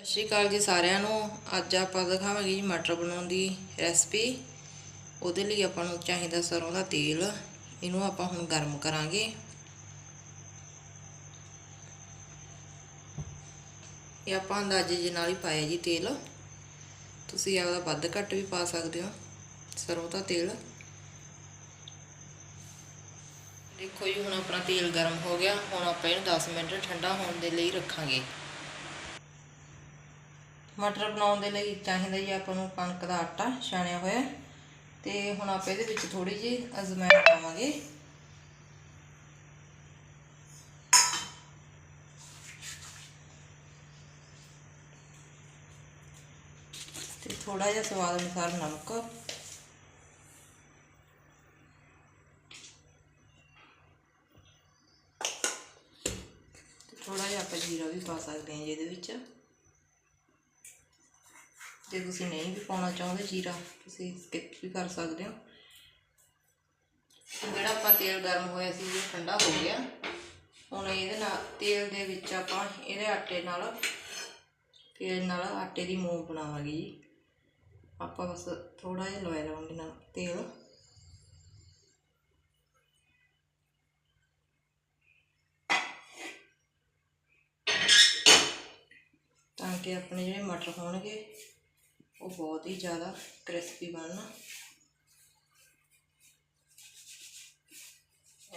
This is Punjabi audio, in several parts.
ਸਤਿ ਸ਼੍ਰੀ ਅਕਾਲ ਜੀ ਸਾਰਿਆਂ ਨੂੰ। ਅੱਜ ਆਪਾਂ ਦਿਖਾਵਾਂਗੇ ਜੀ ਮਟਰ ਬਣਾਉਣ ਦੀ ਰੈਸਪੀ। ਉਹਦੇ ਲਈ ਆਪਾਂ ਨੂੰ ਚਾਹੀਦਾ ਸਰੋਂ ਦਾ ਤੇਲ। ਇਹਨੂੰ ਆਪਾਂ ਹੁਣ ਗਰਮ ਕਰਾਂਗੇ। ਇਹ ਆਪਾਂ ਅੰਦਾਜ਼ੇ ਦੇ ਨਾਲ ਹੀ ਪਾਇਆ ਜੀ ਤੇਲ। ਤੁਸੀਂ ਆਪਦਾ ਵੱਧ ਘੱਟ ਵੀ ਪਾ ਸਕਦੇ ਹੋ ਸਰੋਂ ਦਾ ਤੇਲ। ਦੇਖੋ ਜੀ ਹੁਣ ਆਪਣਾ ਤੇਲ ਗਰਮ ਹੋ ਗਿਆ। ਹੁਣ ਆਪਾਂ ਇਹਨੂੰ 10 ਮਿੰਟ ਠੰਡਾ ਹੋਣ ਦੇ ਲਈ ਰੱਖਾਂਗੇ। ਮਟਰ ਬਣਾਉਣ ਦੇ ਲਈ ਚਾਹੀਦਾ ਜੀ ਆਪਾਂ ਨੂੰ ਕਣਕ ਦਾ ਆਟਾ ਛਾਣਿਆ ਹੋਇਆ ਤੇ ਹੁਣ ਆਪਾਂ ਇਹਦੇ ਵਿੱਚ ਥੋੜੀ ਜਿਹੀ ਅਜਵਾਇਣ ਪਾਵਾਂਗੇ। ਤੇ ਥੋੜਾ ਜਿਹਾ ਸਵਾਦ ਅਨੁਸਾਰ ਨਮਕ। ਥੋੜਾ ਜਿਹਾ ਆਪਾਂ ਜੀਰਾ ਵੀ ਪਾ ਸਕਦੇ ਹਾਂ ਜੀ ਇਹਦੇ ਵਿੱਚ। ਜੇ ਤੁਸੀਂ ਨਹੀਂ ਵੀ ਪਾਉਣਾ ਚਾਹੁੰਦੇ ਜੀਰਾ, ਤੁਸੀਂ ਸਕਿਪ ਵੀ ਕਰ ਸਕਦੇ ਹੋ। ਜਿਹੜਾ ਆਪਾਂ ਤੇਲ ਗਰਮ ਹੋਇਆ ਸੀ, ਇਹ ਠੰਡਾ ਹੋ ਗਿਆ। ਹੁਣ ਇਹਦੇ ਨਾਲ, ਤੇਲ ਦੇ ਵਿੱਚ ਆਪਾਂ ਇਹਦੇ ਆਟੇ ਨਾਲ, ਤੇਲ ਨਾਲ ਆਟੇ ਦੀ ਮੂੰਹ ਬਣਾਵਾਂਗੇ ਜੀ। ਆਪਾਂ ਬਸ ਥੋੜਾ ਜਿਹਾ ਲਵਾ ਲਵਾਂਗੇ ਨਾਲ ਤੇਲ। ਤਾਂ ਕਿ ਆਪਣੇ ਜਿਹੜੇ ਮਟਰ ਹੋਣਗੇ ਉਹ ਬਹੁਤ ਹੀ ਜ਼ਿਆਦਾ ਕ੍ਰਿਸਪੀ ਬਣਨਾ।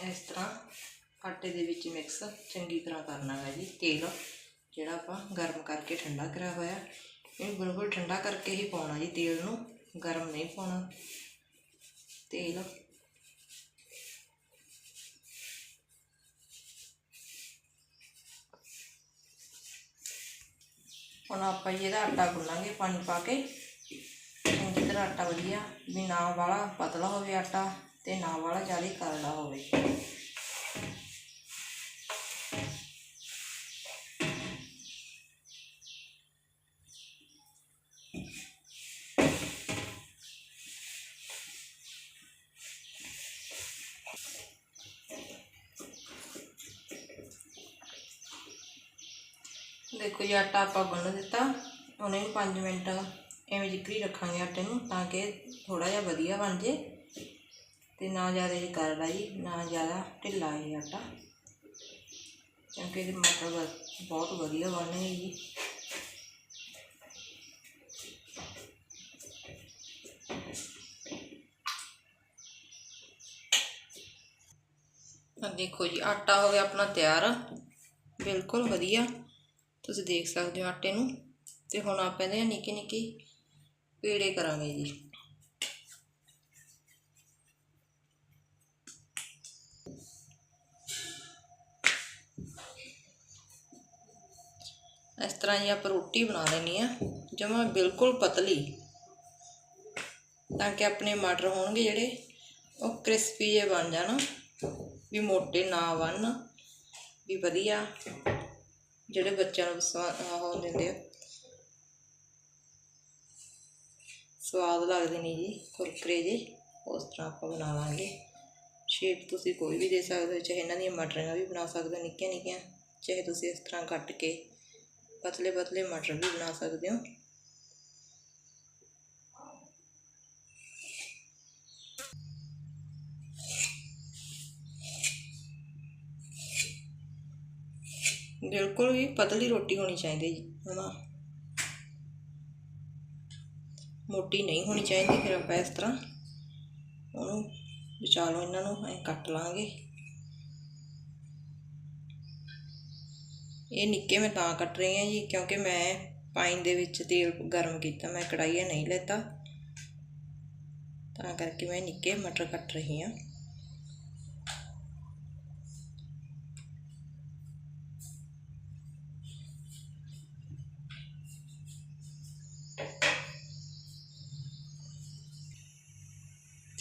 ਇਸ ਤਰ੍ਹਾਂ ਆਟੇ ਦੇ ਵਿੱਚ ਮਿਕਸ ਚੰਗੀ ਤਰ੍ਹਾਂ ਕਰਨਾ ਹੈ ਜੀ ਤੇਲ, ਜਿਹੜਾ ਆਪਾਂ ਗਰਮ ਕਰਕੇ ਠੰਡਾ ਕਰਿਆ ਹੋਇਆ। ਇਹਨੂੰ ਬਿਲਕੁਲ ਠੰਡਾ ਕਰਕੇ ਹੀ ਪਾਉਣਾ ਜੀ ਤੇਲ ਨੂੰ, ਗਰਮ ਨਹੀਂ ਪਾਉਣਾ। ਤੇਲ ਹੁਣ ਆਪਾਂ ਜੀ ਇਹਦਾ ਆਟਾ ਗੁੰਨਾਂਗੇ ਪਾਣੀ ਪਾ ਕੇ। ਚੰਗੀ ਤਰ੍ਹਾਂ ਆਟਾ ਵਧੀਆ ਵੀ ਨਾ ਵਾਲਾ, ਪਤਲਾ ਹੋਵੇ ਆਟਾ ਤੇ ਨਾ ਵਾਲਾ ਜ਼ਿਆਦਾ ਕਰੜਾ ਹੋਵੇ। ਦੇਖੋ ਜੀ, ਆਟਾ ਆਪਾਂ ਗੁੰਨ ਦਿੱਤਾ ਉਹਨੇ ਵੀ 5 ਮਿੰਟ ਐਵੇਂ ਜਿਕਰੀ ਰੱਖਾਂਗੇ ਆਟੇ ਨੂੰ, ਤਾਂ ਕਿ ਥੋੜਾ ਜਿਹਾ ਵਧੀਆ ਬਣ ਜੇ। ਤੇ ਨਾ ਜ਼ਿਆਦਾ ਇਹ ਕਰੜਾ ਜੀ, ਨਾ ਜ਼ਿਆਦਾ ਢਿੱਲਾ ਇਹ ਆਟਾ। ਕਿਉਂਕਿ ਇਹਦੇ ਮਟਰ ਬਹੁਤ ਵਧੀਆ ਬਣਨਗੇ ਜੀ। ਦੇਖੋ ਜੀ, ਆਟਾ ਹੋ ਗਿਆ ਆਪਣਾ ਤਿਆਰ। ਬਿਲਕੁਲ ਵਧੀਆ। ਤੁਸੀਂ ਦੇਖ ਸਕਦੇ ਹੋ ਆਟੇ ਨੂੰ। ਤੇ ਹੁਣ ਆਪਾਂ ਇਹਦੇ ਨਿੱਕੇ ਨਿੱਕੇ ਪੇੜੇ ਕਰਾਂਗੇ ਜੀ। ਇਸ ਤਰ੍ਹਾਂ ਜੀ ਆਪਾਂ ਰੋਟੀ ਬਣਾ ਲੈਣੀ ਆ ਜਮਾ ਬਿਲਕੁਲ ਪਤਲੀ। ਤਾਂ ਕਿ ਆਪਣੇ ਮਟਰ ਹੋਣਗੇ ਜਿਹੜੇ ਉਹ ਕ੍ਰਿਸਪੀ ਜੇ ਬਣ ਜਾਣ। ਵੀ ਮੋਟੇ ਨਾ ਬਣਨ। ਵੀ ਵਧੀਆ। ਜਿਹੜੇ ਬੱਚਿਆਂ ਨੂੰ ਉਹ ਦਿੰਦੇ ਆ। ਸਵਾਦ ਲੱਗਦੇ ਨੇ ਜੀ, ਕੁਰਕਰੇ ਜੀ, ਉਸ ਤਰ੍ਹਾਂ ਆਪਾਂ ਬਣਾ ਲਾਂਗੇ। ਸ਼ੇਪ ਤੁਸੀਂ ਕੋਈ ਵੀ ਦੇ ਸਕਦੇ ਹੋ, ਚਾਹੇ ਇਹਨਾਂ ਦੀਆਂ ਮਟਰੀਆਂ ਵੀ ਬਣਾ ਸਕਦੇ ਹੋ ਨਿੱਕੀਆਂ ਨਿੱਕੀਆਂ ਚਾਹੇ ਤੁਸੀਂ ਇਸ ਤਰ੍ਹਾਂ ਕੱਟ ਕੇ ਪਤਲੇ ਪਤਲੇ ਮਟਰ ਵੀ ਬਣਾ ਸਕਦੇ ਹੋ। ਬਿਲਕੁਲ ਵੀ ਪਤਲੀ ਰੋਟੀ ਹੋਣੀ ਚਾਹੀਦੀ ਜੀ, ਹਨਾ। ਮੋਟੀ ਨਹੀਂ ਹੋਣੀ ਚਾਹੀਦੀ, ਫਿਰ ਆਪਾਂ ਇਸ ਤਰ੍ਹਾਂ ਉਹਨੂੰ ਬਚਾ ਲਓ, ਇਹਨਾਂ ਨੂੰ ਐ ਕੱਟ ਲਾਂਗੇ। ਇਹ ਨਿੱਕੇ ਮੈਂ ਤਾਂ ਕੱਟ ਰਹੀ ਹਾਂ ਜੀ, ਕਿਉਂਕਿ ਮੈਂ ਪਾਈਨ ਦੇ ਵਿੱਚ ਤੇਲ ਗਰਮ ਕੀਤਾ, ਮੈਂ ਕੜਾਈਆ ਨਹੀਂ ਲੈਤਾ। ਤਾਂ ਕਰਕੇ ਮੈਂ ਨਿੱਕੇ ਮਟਰ ਕੱਟ ਰਹੀ ਹਾਂ।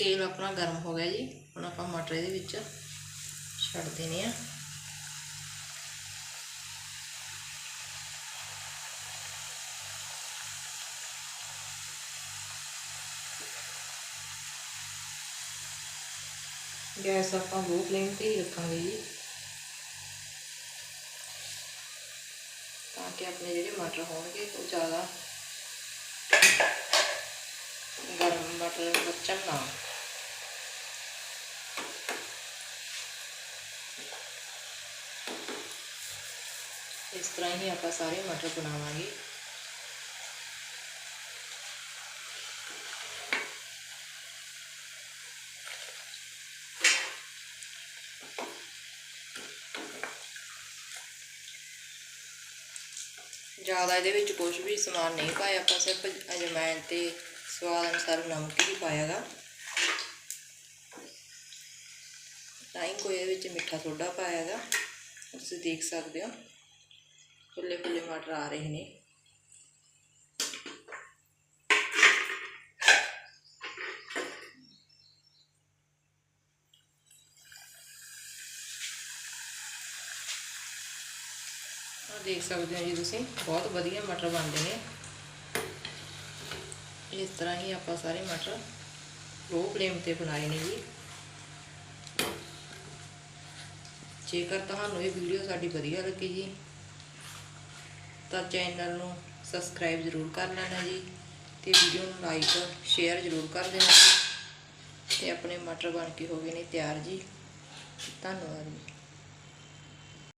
ਤੇਲ ਆਪਣਾ ਗਰਮ ਹੋ ਗਿਆ ਜੀ। ਹੁਣ ਆਪਾਂ ਮਟਰ ਇਹਦੇ ਵਿੱਚ ਛੱਡ ਦੇਣੇ ਆ। ਗੈਸ ਆਪਾਂ ਲੋ ਫਲੇਮ ਤੇ ਹੀ ਰੱਖਾਂਗੇ ਜੀ। ਤਾਂ ਕਿ ਆਪਣੇ ਜਿਹੜੇ ਮਟਰ ਹੋਣਗੇ, ਉਹ ਜ਼ਿਆਦਾ ਗਰਮ ਮਟਰ ਬੱਚਣ ਨਾ ਇਸ ਤਰ੍ਹਾਂ ਹੀ ਆਪਾਂ ਸਾਰੇ ਮਟਰ ਬਣਾਵਾਂਗੇ। ਜ਼ਿਆਦਾ ਇਹਦੇ ਵਿੱਚ ਕੁਝ ਵੀ ਸਮਾਨ ਨਹੀਂ ਪਾਇਆ, ਆਪਾਂ ਸਿਰਫ ਅਜਵਾਇਣ ਤੇ ਸਵਾਦ ਅਨੁਸਾਰ ਨਮਕ ਹੀ ਪਾਇਆਗਾ। ਤਾਂ ਹੀ ਕੋਈ ਇਹਦੇ ਵਿੱਚ ਮਿੱਠਾ ਸੋਡਾ ਪਾਇਆਗਾ, ਤੁਸੀਂ ਦੇਖ ਸਕਦੇ ਹੋ। ਫੁੱਲੇ ਫੁੱਲੇ ਮਟਰ ਆ ਰਹੇ ਨੇ ਆਹ ਦੇਖ ਸਕਦੇ ਹੋ ਜੀ ਤੁਸੀਂ ਬਹੁਤ ਵਧੀਆ ਮਟਰ ਬਣਦੇ ਨੇ ਇਸ ਤਰ੍ਹਾਂ ਹੀ ਆਪਾਂ ਸਾਰੇ ਮਟਰ ਲੋ ਫਲੇਮ ਤੇ ਬਣਾਏ ਨੇ ਜੀ ਜੇਕਰ ਤੁਹਾਨੂੰ ਇਹ ਵੀਡੀਓ ਸਾਡੀ ਵਧੀਆ ਲੱਗੀ ਜੀ ਤਾਂ ਚੈਨਲ ਨੂੰ ਸਬਸਕ੍ਰਾਈਬ ਜ਼ਰੂਰ ਕਰ ਲੈਣਾ ਜੀ ਤੇ ਵੀਡੀਓ ਨੂੰ ਲਾਈਕ ਸ਼ੇਅਰ ਜ਼ਰੂਰ ਕਰ ਦੇਣਾ ਜੀ ਤੇ ਆਪਣੇ ਮਟਰ ਬਣ ਕੇ ਹੋ ਗਏ ਨੇ ਤਿਆਰ ਜੀ। ਧੰਨਵਾਦ ਜੀ।